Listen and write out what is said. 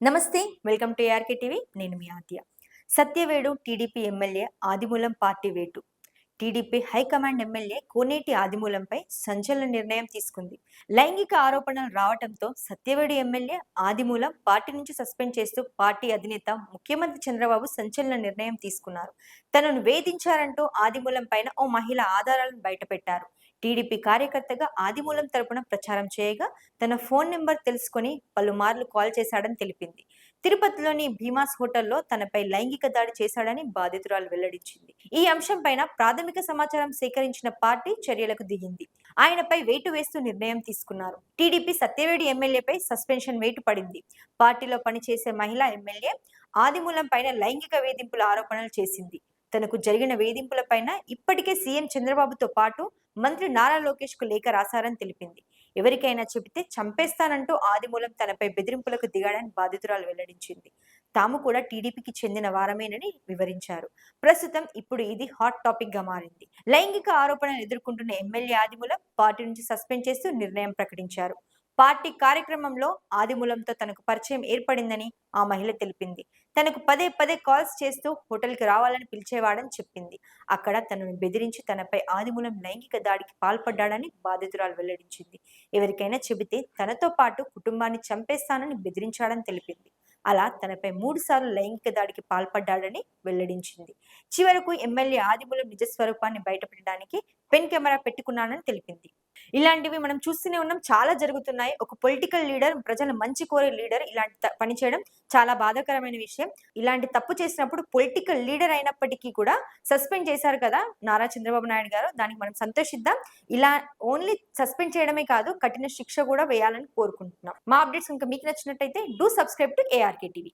నమస్తే welcome to ARK TV నేను మీ Adya. Satyavedu TDP MLA Adimulam party వేటు. TDP high command MLA Koneti ఆదిమూలంపై సంచలన నిర్ణయం తీసుకుంది. లైంగిక ఆరోపణలు రావడంతో సత్యవేడు ఎమ్మెల్యే ఆదిమూలం పార్టీ నుంచి సస్పెండ్ చేస్తూ పార్టీ అధినేత ముఖ్యమంత్రి చంద్రబాబు సంచలన నిర్ణయం తీసుకున్నారు. తనను వేధించారంటూ ఆదిమూలం పైన ఓ మహిళ ఆధారాలను బయటపెట్టారు. టీడీపీ కార్యకర్తగా ఆదిమూలం తరపున ప్రచారం చేయగా తన ఫోన్ నెంబర్ తెలుసుకొని పలుమార్లు కాల్ చేశాడని తెలిపింది. తిరుపతిలోని భీమాస్ హోటల్లో తనపై లైంగిక దాడి చేశాడని బాధితురాలు వెల్లడించింది. ఈ అంశంపైన ప్రాథమిక సమాచారం సేకరించిన పార్టీ చర్యలకు దిగింది. ఆయనపై వేటు వేస్తూ నిర్ణయం తీసుకున్నారు. టీడీపీ సత్యవేడి ఎమ్మెల్యేపై సస్పెన్షన్ వేటు పడింది. పార్టీలో పనిచేసే మహిళా ఎమ్మెల్యే ఆదిమూలం పైన లైంగిక వేధింపుల ఆరోపణలు చేసింది. తనకు జరిగిన వేధింపులపైన ఇప్పటికే సీఎం చంద్రబాబుతో పాటు మంత్రి నారా లోకేష్కు లేఖ రాశారని తెలిపింది. ఎవరికైనా చెబితే చంపేస్తానంటూ ఆదిమూలం తనపై బెదిరింపులకు దిగాడని బాధితురాలు వెల్లడించింది. తాము కూడా టీడీపీకి చెందిన వారమేనని వివరించారు. ప్రస్తుతం ఇప్పుడు ఇది హాట్ టాపిక్గా మారింది. లైంగిక ఆరోపణలు ఎదుర్కొంటున్న ఎమ్మెల్యే ఆదిమూలం పార్టీ నుంచి సస్పెండ్ చేస్తూ నిర్ణయం ప్రకటించారు. పార్టీ కార్యక్రమంలో ఆదిమూలంతో తనకు పరిచయం ఏర్పడిందని ఆ మహిళ తెలిపింది. తనకు పదే పదే కాల్స్ చేస్తూ హోటల్కి రావాలని పిలిచేవాడని చెప్పింది. అక్కడ తనను బెదిరించి తనపై ఆదిమూలం లైంగిక దాడికి పాల్పడ్డాడని బాధితురాలు వెల్లడించింది. ఎవరికైనా చెబితే తనతో పాటు కుటుంబాన్ని చంపేస్తానని బెదిరించాడని తెలిపింది. అలా తనపై మూడు సార్లు లైంగిక దాడికి పాల్పడ్డాడని వెల్లడించింది. చివరకు ఎమ్మెల్యే ఆదిమూలం నిజ స్వరూపాన్ని బయటపెట్టడానికి పెన్ కెమెరా పెట్టుకున్నానని తెలిపింది. ఇలాంటివి మనం చూస్తూనే ఉన్నాం. చాలా జరుగుతున్నాయి. ఒక పొలిటికల్ లీడర్ ప్రజల మంచి కోరే లీడర్ ఇలాంటి పనిచేయడం పని చేయడం చాలా బాధాకరమైన విషయం. ఇలాంటి తప్పు చేసినప్పుడు పొలిటికల్ లీడర్ అయినప్పటికీ కూడా సస్పెండ్ చేశారు కదా నారా చంద్రబాబు నాయుడు గారు. దానికి మనం సంతోషిద్దాం. ఇలా ఓన్లీ సస్పెండ్ చేయడమే కాదు కఠిన శిక్ష కూడా వేయాలని కోరుకుంటున్నాం. మా అప్డేట్స్ ఇంకా మీకు నచ్చినట్టయితే do subscribe to ARK TV